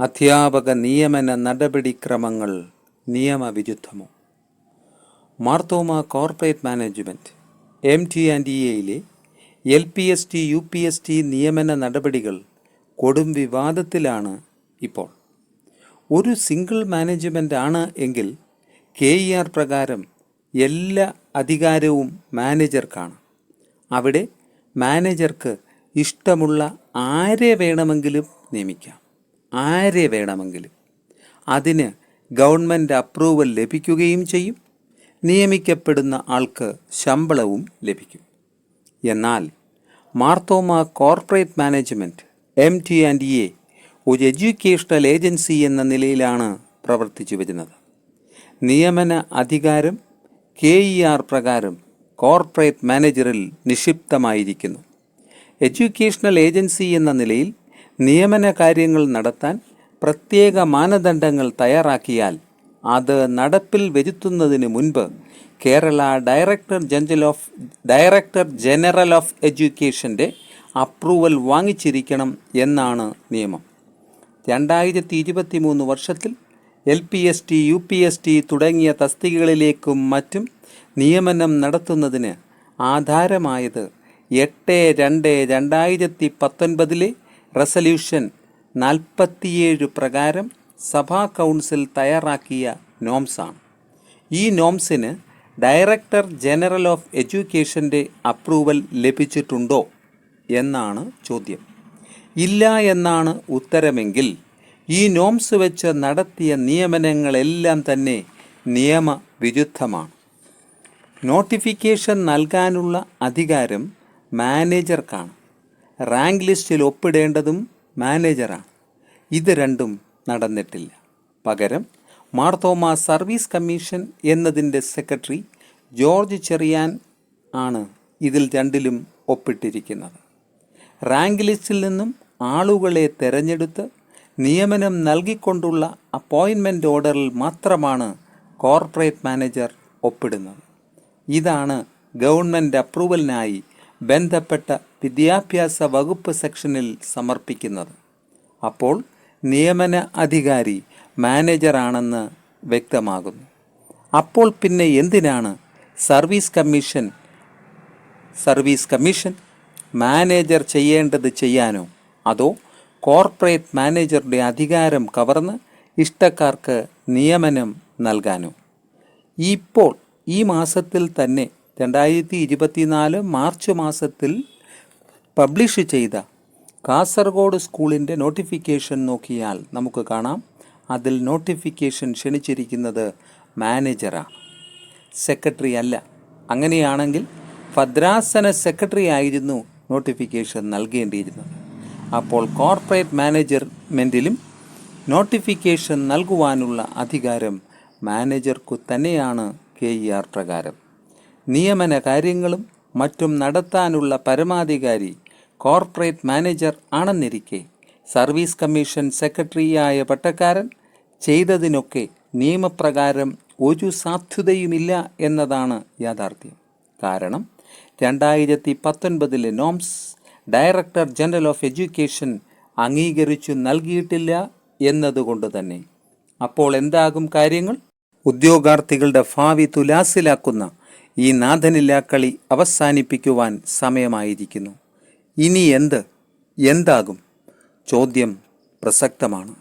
അധ്യാപക നിയമന നടപടിക്രമങ്ങൾ നിയമവിരുദ്ധമോ? Marthoma corporate management M T and E എയിലെ L P S T U P S T നിയമന നടപടികൾ കൊടും വിവാദത്തിലാണ് ഇപ്പോൾ. ഒരു സിംഗിൾ മാനേജ്മെന്റ് ആണ് എങ്കിൽ കെ ഇ ആർ പ്രകാരം എല്ലാ അധികാരവും മാനേജർക്കാണ്. അവിടെ മാനേജർക്ക് ഇഷ്ടമുള്ള ആരെ വേണമെങ്കിലും നിയമിക്കാം. ആരെ വേണമെങ്കിലും അതിന് ഗവൺമെന്റ് അപ്രൂവൽ ലഭിക്കുകയും ചെയ്യും. നിയമിക്കപ്പെടുന്ന ആൾക്ക് ശമ്പളവും ലഭിക്കും. എന്നാൽ Marthoma corporate management M T and A ഒരു എഡ്യൂക്കേഷണൽ ഏജൻസി എന്ന നിലയിലാണ് പ്രവർത്തിച്ചു വരുന്നത്. നിയമന അധികാരം കെ ഇ ആർ പ്രകാരം കോർപ്പറേറ്റ് മാനേജറിൽ നിക്ഷിപ്തമായിരിക്കുന്നു. എഡ്യൂക്കേഷണൽ ഏജൻസി എന്ന നിലയിൽ നിയമന കാര്യങ്ങൾ നടത്താൻ പ്രത്യേക മാനദണ്ഡങ്ങൾ തയ്യാറാക്കിയാൽ അത് നടപ്പിൽ വരുത്തുന്നതിന് മുൻപ് Kerala director general of director general of എഡ്യൂക്കേഷന്റെ approval വാങ്ങിച്ചിരിക്കണം എന്നാണ് നിയമം. രണ്ടായിരത്തി ഇരുപത്തി മൂന്ന് വർഷത്തിൽ L P S T U P S T തുടങ്ങിയ തസ്തികകളിലേക്കും മറ്റും നിയമനം നടത്തുന്നതിന് ആധാരമായത് എട്ട് രണ്ട് രണ്ടായിരത്തി പത്തൊൻപതിലെ റെസല്യൂഷൻ നാൽപ്പത്തിയേഴ് പ്രകാരം സഭാ കൗൺസിൽ തയ്യാറാക്കിയ നോംസാണ്. ഈ നോംസിന് ഡയറക്ടർ ജനറൽ ഓഫ് എഡ്യൂക്കേഷന്റെ അപ്രൂവൽ ലഭിച്ചിട്ടുണ്ടോ എന്നാണ് ചോദ്യം. ഇല്ല എന്നാണ് ഉത്തരമെങ്കിൽ ഈ നോംസ് വെച്ച് നടത്തിയ നിയമനങ്ങളെല്ലാം തന്നെ നിയമവിരുദ്ധമാണ്. നോട്ടിഫിക്കേഷൻ നൽകാനുള്ള അധികാരം മാനേജർക്കാണ്. റാങ്ക് ലിസ്റ്റിൽ ഒപ്പിടേണ്ടതും മാനേജറാണ്. ഇത് രണ്ടും നടന്നിട്ടില്ല. പകരം മാർത്തോമ സർവീസ് കമ്മീഷൻ എന്നതിന്റെ സെക്രട്ടറി ജോർജ് ചെറിയാൻ ആണ് ഇതിൽ രണ്ടിലും ഒപ്പിട്ടിരിക്കുന്നത്. റാങ്ക് ലിസ്റ്റിൽ നിന്നും ആളുകളെ തെരഞ്ഞെടുത്ത് നിയമനം നൽകിക്കൊണ്ടുള്ള അപ്പോയിൻമെന്റ് ഓർഡറിൽ മാത്രമാണ് കോർപ്പറേറ്റ് മാനേജർ ഒപ്പിടുന്നത്. ഇതാണ് ഗവൺമെന്റ് അപ്രൂവലിനായി ബന്ധപ്പെട്ട വിദ്യാഭ്യാസ വകുപ്പ് സെക്ഷനിൽ സമർപ്പിക്കുന്നത്. അപ്പോൾ നിയമന അധികാരി മാനേജറാണെന്ന് വ്യക്തമാകുന്നു. അപ്പോൾ പിന്നെ എന്തിനാണ് service commission service commission manager ചെയ്യേണ്ടത് ചെയ്യാനോ? അതോ കോർപ്പറേറ്റ് മാനേജറുടെ അധികാരം കവർന്ന് ഇഷ്ടക്കാർക്ക് നിയമനം നൽകാനോ? ഇപ്പോൾ ഈ മാസത്തിൽ തന്നെ രണ്ടായിരത്തി ഇരുപത്തിനാല് മാർച്ച് മാസത്തിൽ പബ്ലിഷ് ചെയ്ത കാസർഗോഡ് സ്കൂളിന്റെ നോട്ടിഫിക്കേഷൻ നോക്കിയാൽ നമുക്ക് കാണാം. അതിൽ നോട്ടിഫിക്കേഷൻ ക്ഷണിച്ചിരിക്കുന്നത് മാനേജറാണ് സെക്രട്ടറി അല്ല. അങ്ങനെയാണെങ്കിൽ ഭദ്രാസന സെക്രട്ടറി ആയിരുന്നു നോട്ടിഫിക്കേഷൻ നൽകേണ്ടിയിരുന്നത്. അപ്പോൾ കോർപ്പറേറ്റ് മാനേജർമെന്റിലും നോട്ടിഫിക്കേഷൻ നൽകുവാനുള്ള അധികാരം മാനേജർക്കു തന്നെയാണ് കെ ഇ ആർ പ്രകാരം. നിയമന കാര്യങ്ങളും മറ്റും നടത്താനുള്ള പരമാധികാരി കോർപ്പറേറ്റ് മാനേജർ ആണെന്നിരിക്കെ സർവീസ് കമ്മീഷൻ സെക്രട്ടറിയായ പട്ടക്കാരൻ ചെയ്തതിനൊക്കെ നിയമപ്രകാരം ഒരു സാധ്യതയുമില്ല എന്നതാണ് യാഥാർത്ഥ്യം. കാരണം രണ്ടായിരത്തി പത്തൊൻപതിലെ norms director general of education അംഗീകരിച്ചു നൽകിയിട്ടില്ല എന്നതുകൊണ്ട് തന്നെ. അപ്പോൾ എന്താകും കാര്യങ്ങൾ? ഉദ്യോഗാർത്ഥികളുടെ ഭാവി തുലാസിലാക്കുന്ന ഈ നാഥനില്ലാക്കളി അവസാനിപ്പിക്കുവാൻ സമയമായിരിക്കുന്നു. ഇനി എന്ത്? എന്താകും? ചോദ്യം പ്രസക്തമാണ്.